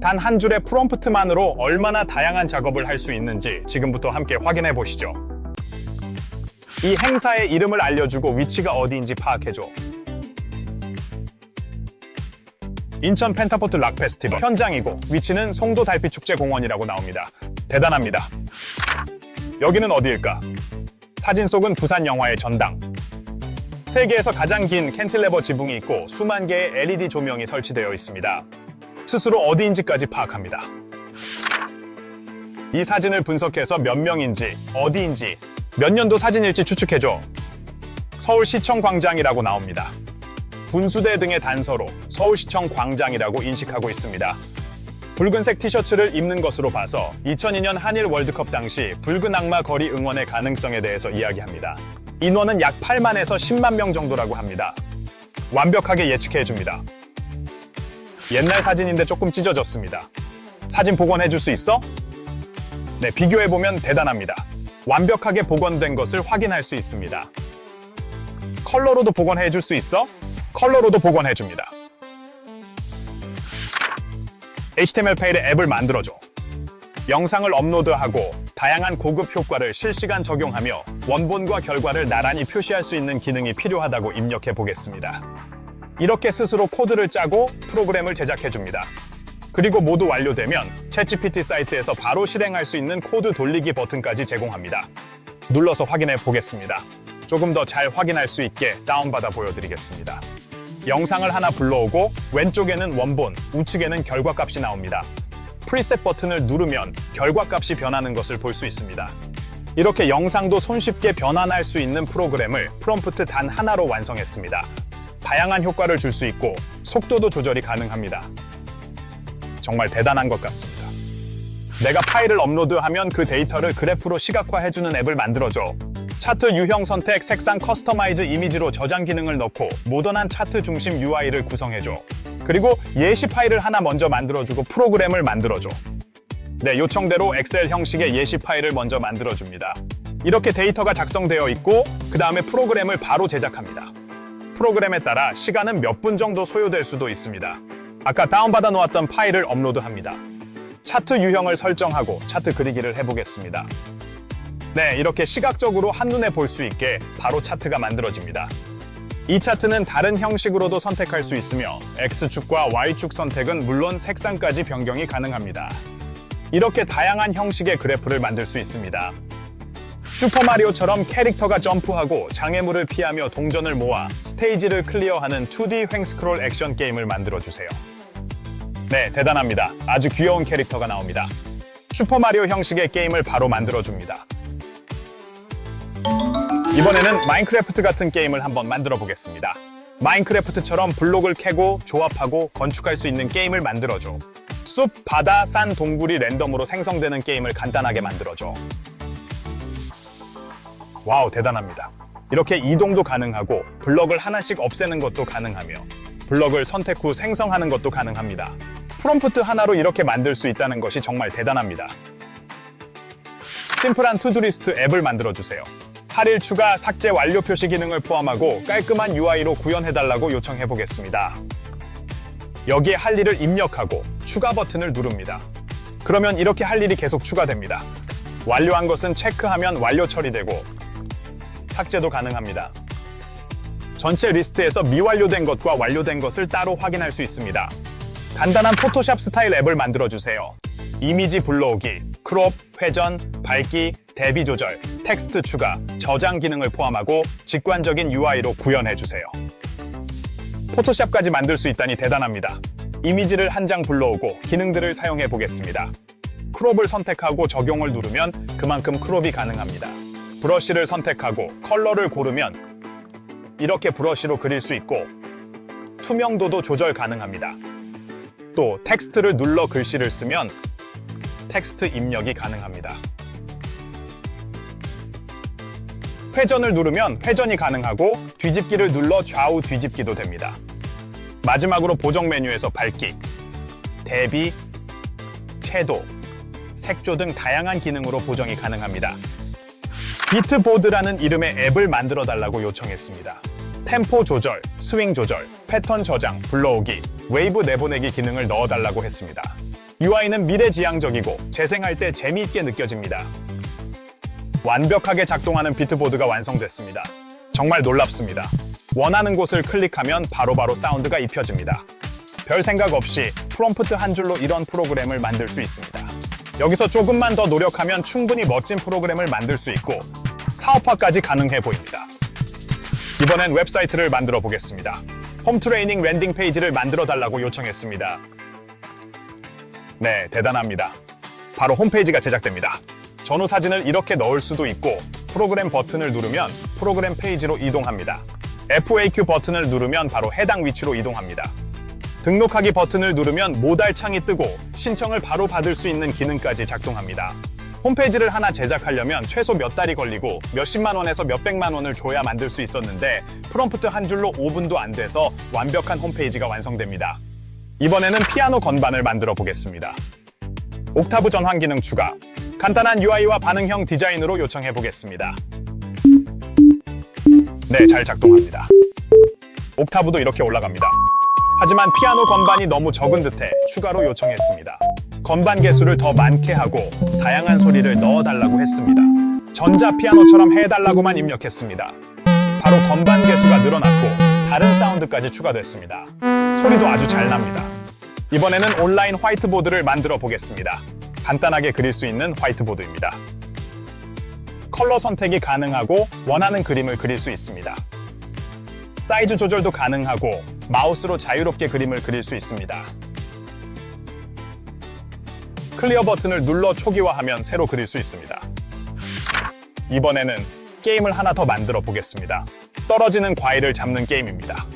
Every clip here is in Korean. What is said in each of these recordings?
단 한 줄의 프롬프트만으로 얼마나 다양한 작업을 할 수 있는지 지금부터 함께 확인해 보시죠. 이 행사의 이름을 알려주고 위치가 어디인지 파악해줘. 인천 펜타포트 락 페스티벌 현장이고 위치는 송도 달빛 축제 공원이라고 나옵니다. 대단합니다. 여기는 어디일까? 사진 속은 부산 영화의 전당. 세계에서 가장 긴 캔틸레버 지붕이 있고 수만 개의 LED 조명이 설치되어 있습니다. 스스로 어디인지까지 파악합니다. 이 사진을 분석해서 몇 명인지, 어디인지, 몇 년도 사진일지 추측해줘. 서울시청 광장이라고 나옵니다. 분수대 등의 단서로 서울시청 광장이라고 인식하고 있습니다. 붉은색 티셔츠를 입는 것으로 봐서 2002년 한일 월드컵 당시 붉은 악마 거리 응원의 가능성에 대해서 이야기합니다. 인원은 약 8만에서 10만 명 정도라고 합니다. 완벽하게 예측해줍니다. 옛날 사진인데 조금 찢어졌습니다. 사진 복원해 줄 수 있어? 네, 비교해 보면 대단합니다. 완벽하게 복원된 것을 확인할 수 있습니다. 컬러로도 복원해 줄 수 있어? 컬러로도 복원해 줍니다. HTML 파일의 앱을 만들어줘. 영상을 업로드하고 다양한 고급 효과를 실시간 적용하며 원본과 결과를 나란히 표시할 수 있는 기능이 필요하다고 입력해 보겠습니다. 이렇게 스스로 코드를 짜고 프로그램을 제작해 줍니다. 그리고 모두 완료되면 챗GPT 사이트에서 바로 실행할 수 있는 코드 돌리기 버튼까지 제공합니다. 눌러서 확인해 보겠습니다. 조금 더 잘 확인할 수 있게 다운받아 보여드리겠습니다. 영상을 하나 불러오고 왼쪽에는 원본, 우측에는 결과값이 나옵니다. 프리셋 버튼을 누르면 결과값이 변하는 것을 볼 수 있습니다. 이렇게 영상도 손쉽게 변환할 수 있는 프로그램을 프롬프트 단 하나로 완성했습니다. 다양한 효과를 줄 수 있고 속도도 조절이 가능합니다. 정말 대단한 것 같습니다. 내가 파일을 업로드하면 그 데이터를 그래프로 시각화해주는 앱을 만들어줘. 차트 유형 선택, 색상 커스터마이즈 이미지로 저장 기능을 넣고 모던한 차트 중심 UI를 구성해줘. 그리고 예시 파일을 하나 먼저 만들어주고 프로그램을 만들어줘. 네, 요청대로 엑셀 형식의 예시 파일을 먼저 만들어줍니다. 이렇게 데이터가 작성되어 있고 그 다음에 프로그램을 바로 제작합니다. 프로그램에 따라 시간은 몇 분 정도 소요될 수도 있습니다. 아까 다운받아 놓았던 파일을 업로드합니다. 차트 유형을 설정하고 차트 그리기를 해보겠습니다. 네, 이렇게 시각적으로 한눈에 볼 수 있게 바로 차트가 만들어집니다. 이 차트는 다른 형식으로도 선택할 수 있으며 X축과 Y축 선택은 물론 색상까지 변경이 가능합니다. 이렇게 다양한 형식의 그래프를 만들 수 있습니다. 슈퍼마리오처럼 캐릭터가 점프하고 장애물을 피하며 동전을 모아 스테이지를 클리어하는 2D 횡스크롤 액션 게임을 만들어주세요. 네, 대단합니다. 아주 귀여운 캐릭터가 나옵니다. 슈퍼마리오 형식의 게임을 바로 만들어줍니다. 이번에는 마인크래프트 같은 게임을 한번 만들어 보겠습니다. 마인크래프트처럼 블록을 캐고 조합하고 건축할 수 있는 게임을 만들어줘. 숲, 바다, 산, 동굴이 랜덤으로 생성되는 게임을 간단하게 만들어줘. 와우, 대단합니다. 이렇게 이동도 가능하고 블럭을 하나씩 없애는 것도 가능하며 블럭을 선택 후 생성하는 것도 가능합니다. 프롬프트 하나로 이렇게 만들 수 있다는 것이 정말 대단합니다. 심플한 투두리스트 앱을 만들어주세요. 할일 추가, 삭제 완료 표시 기능을 포함하고 깔끔한 UI로 구현해달라고 요청해보겠습니다. 여기에 할 일을 입력하고 추가 버튼을 누릅니다. 그러면 이렇게 할 일이 계속 추가됩니다. 완료한 것은 체크하면 완료 처리되고 삭제도 가능합니다. 전체 리스트에서 미완료된 것과 완료된 것을 따로 확인할 수 있습니다. 간단한 포토샵 스타일 앱을 만들어주세요. 이미지 불러오기, 크롭, 회전, 밝기, 대비 조절, 텍스트 추가, 저장 기능을 포함하고 직관적인 UI로 구현해주세요. 포토샵까지 만들 수 있다니 대단합니다. 이미지를 한 장 불러오고 기능들을 사용해 보겠습니다. 크롭을 선택하고 적용을 누르면 그만큼 크롭이 가능합니다. 브러쉬를 선택하고 컬러를 고르면 이렇게 브러쉬로 그릴 수 있고 투명도도 조절 가능합니다. 또 텍스트를 눌러 글씨를 쓰면 텍스트 입력이 가능합니다. 회전을 누르면 회전이 가능하고 뒤집기를 눌러 좌우 뒤집기도 됩니다. 마지막으로 보정 메뉴에서 밝기, 대비, 채도, 색조 등 다양한 기능으로 보정이 가능합니다. 비트보드라는 이름의 앱을 만들어 달라고 요청했습니다. 템포 조절, 스윙 조절, 패턴 저장, 불러오기, 웨이브 내보내기 기능을 넣어 달라고 했습니다. UI는 미래지향적이고 재생할 때 재미있게 느껴집니다. 완벽하게 작동하는 비트보드가 완성됐습니다. 정말 놀랍습니다. 원하는 곳을 클릭하면 바로바로 사운드가 입혀집니다. 별 생각 없이 프롬프트 한 줄로 이런 프로그램을 만들 수 있습니다. 여기서 조금만 더 노력하면 충분히 멋진 프로그램을 만들 수 있고 사업화까지 가능해 보입니다. 이번엔 웹사이트를 만들어 보겠습니다. 홈 트레이닝 랜딩 페이지를 만들어 달라고 요청했습니다. 네, 대단합니다. 바로 홈페이지가 제작됩니다. 전후 사진을 이렇게 넣을 수도 있고 프로그램 버튼을 누르면 프로그램 페이지로 이동합니다. FAQ 버튼을 누르면 바로 해당 위치로 이동합니다. 등록하기 버튼을 누르면 모달 창이 뜨고 신청을 바로 받을 수 있는 기능까지 작동합니다. 홈페이지를 하나 제작하려면 최소 몇 달이 걸리고 몇십만 원에서 몇백만 원을 줘야 만들 수 있었는데 프롬프트 한 줄로 5분도 안 돼서 완벽한 홈페이지가 완성됩니다. 이번에는 피아노 건반을 만들어 보겠습니다. 옥타브 전환 기능 추가, 간단한 UI와 반응형 디자인으로 요청해 보겠습니다. 네, 잘 작동합니다. 옥타브도 이렇게 올라갑니다. 하지만 피아노 건반이 너무 적은 듯해 추가로 요청했습니다. 건반 개수를 더 많게 하고 다양한 소리를 넣어달라고 했습니다. 전자 피아노처럼 해달라고만 입력했습니다. 바로 건반 개수가 늘어났고 다른 사운드까지 추가됐습니다. 소리도 아주 잘 납니다. 이번에는 온라인 화이트보드를 만들어 보겠습니다. 간단하게 그릴 수 있는 화이트보드입니다. 컬러 선택이 가능하고 원하는 그림을 그릴 수 있습니다. 사이즈 조절도 가능하고 마우스로 자유롭게 그림을 그릴 수 있습니다. 클리어 버튼을 눌러 초기화하면 새로 그릴 수 있습니다. 이번에는 게임을 하나 더 만들어 보겠습니다. 떨어지는 과일을 잡는 게임입니다.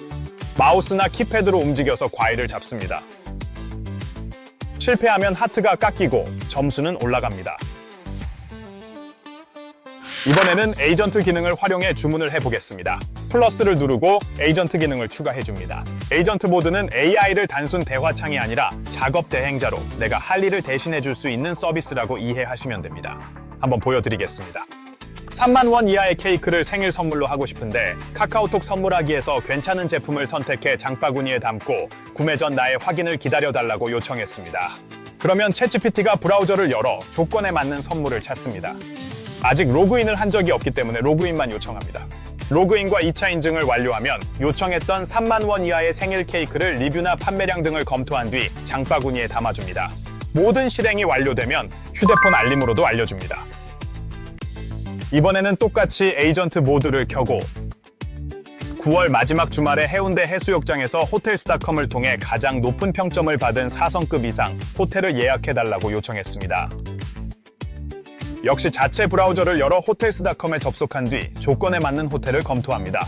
마우스나 키패드로 움직여서 과일을 잡습니다. 실패하면 하트가 깎이고 점수는 올라갑니다. 이번에는 에이전트 기능을 활용해 주문을 해보겠습니다. 플러스를 누르고 에이전트 기능을 추가해줍니다. 에이전트 보드는 AI를 단순 대화창이 아니라 작업 대행자로 내가 할 일을 대신해줄 수 있는 서비스라고 이해하시면 됩니다. 한번 보여드리겠습니다. 3만 원 이하의 케이크를 생일 선물로 하고 싶은데 카카오톡 선물하기에서 괜찮은 제품을 선택해 장바구니에 담고 구매 전 나의 확인을 기다려달라고 요청했습니다. 그러면 챗GPT가 브라우저를 열어 조건에 맞는 선물을 찾습니다. 아직 로그인을 한 적이 없기 때문에 로그인만 요청합니다. 로그인과 2차 인증을 완료하면 요청했던 3만 원 이하의 생일 케이크를 리뷰나 판매량 등을 검토한 뒤 장바구니에 담아줍니다. 모든 실행이 완료되면 휴대폰 알림으로도 알려줍니다. 이번에는 똑같이 에이전트 모드를 켜고 9월 마지막 주말에 해운대 해수욕장에서 호텔스닷컴을 통해 가장 높은 평점을 받은 4성급 이상 호텔을 예약해달라고 요청했습니다. 역시 자체 브라우저를 열어 호텔스닷컴에 접속한 뒤 조건에 맞는 호텔을 검토합니다.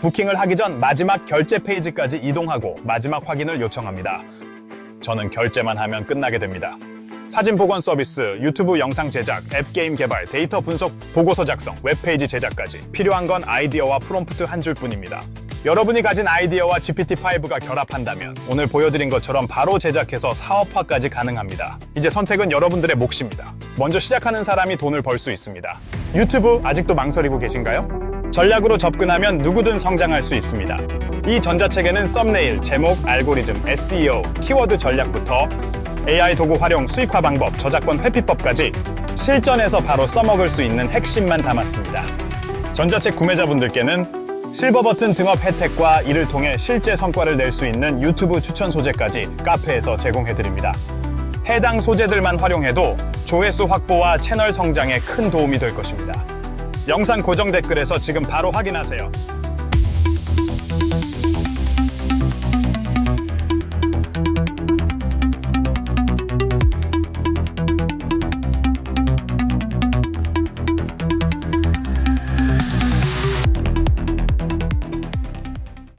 부킹을 하기 전 마지막 결제 페이지까지 이동하고 마지막 확인을 요청합니다. 저는 결제만 하면 끝나게 됩니다. 사진 복원 서비스, 유튜브 영상 제작, 앱 게임 개발, 데이터 분석, 보고서 작성, 웹페이지 제작까지 필요한 건 아이디어와 프롬프트 한 줄 뿐입니다. 여러분이 가진 아이디어와 GPT-5가 결합한다면 오늘 보여드린 것처럼 바로 제작해서 사업화까지 가능합니다. 이제 선택은 여러분들의 몫입니다. 먼저 시작하는 사람이 돈을 벌 수 있습니다. 유튜브 아직도 망설이고 계신가요? 전략으로 접근하면 누구든 성장할 수 있습니다. 이 전자책에는 썸네일, 제목, 알고리즘, SEO, 키워드 전략부터 AI 도구 활용, 수익화 방법, 저작권 회피법까지 실전에서 바로 써먹을 수 있는 핵심만 담았습니다. 전자책 구매자분들께는 실버 버튼 등업 혜택과 이를 통해 실제 성과를 낼 수 있는 유튜브 추천 소재까지 카페에서 제공해드립니다. 해당 소재들만 활용해도 조회수 확보와 채널 성장에 큰 도움이 될 것입니다. 영상 고정 댓글에서 지금 바로 확인하세요.